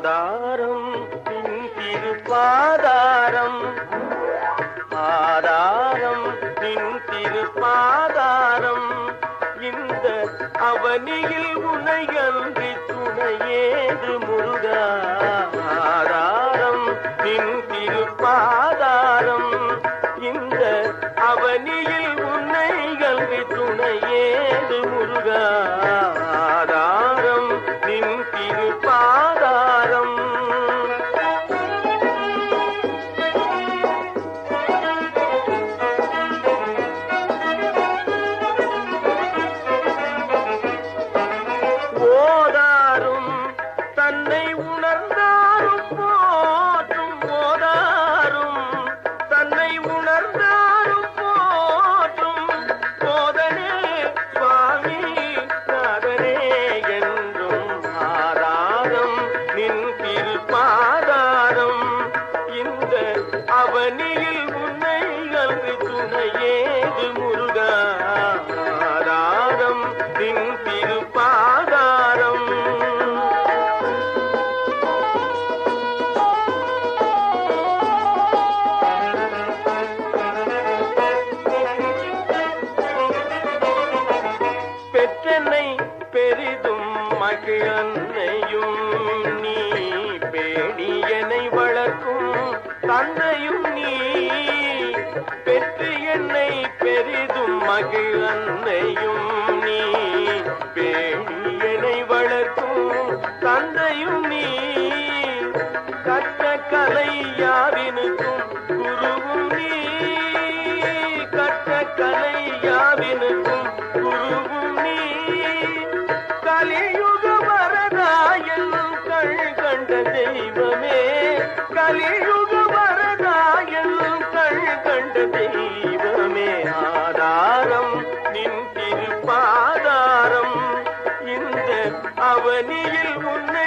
ஆதாரம் பின் திருப்பாதாரம் ஆதாரம் பின் திருப்பாதாரம் இந்த அவனியில் உனையன்றி துணையேது முருகா? ஆதாரம் பின் தன்னை உணர்ந்தாரும் போற்றும் போதாரும். தன்னை உணர்ந்தாரும் போற்றும். போதனே சுவாமி நாதனே என்றும் ஆராதம். நின் திருப்பாதாரம் இந்த அவனியில் உன்னை நல்கு துணையே. பெரிதும் மகிழன்னையும் நீ பேடியனை வளர்க்கும் தந்தையும் நீ. பெற்று என்னை பெரிதும் மகிழன்னையும் நீ பேடியனை வளர்க்கும் தந்தையும் நீ. கற்ற கலை யாவினுக்கும் குருவும் கலியுக வரதாயன் கண் கண்ட தெய்வமே ஆதாரம். நின் திருப்பாதாரம். இந்த அவனியில் உன்னை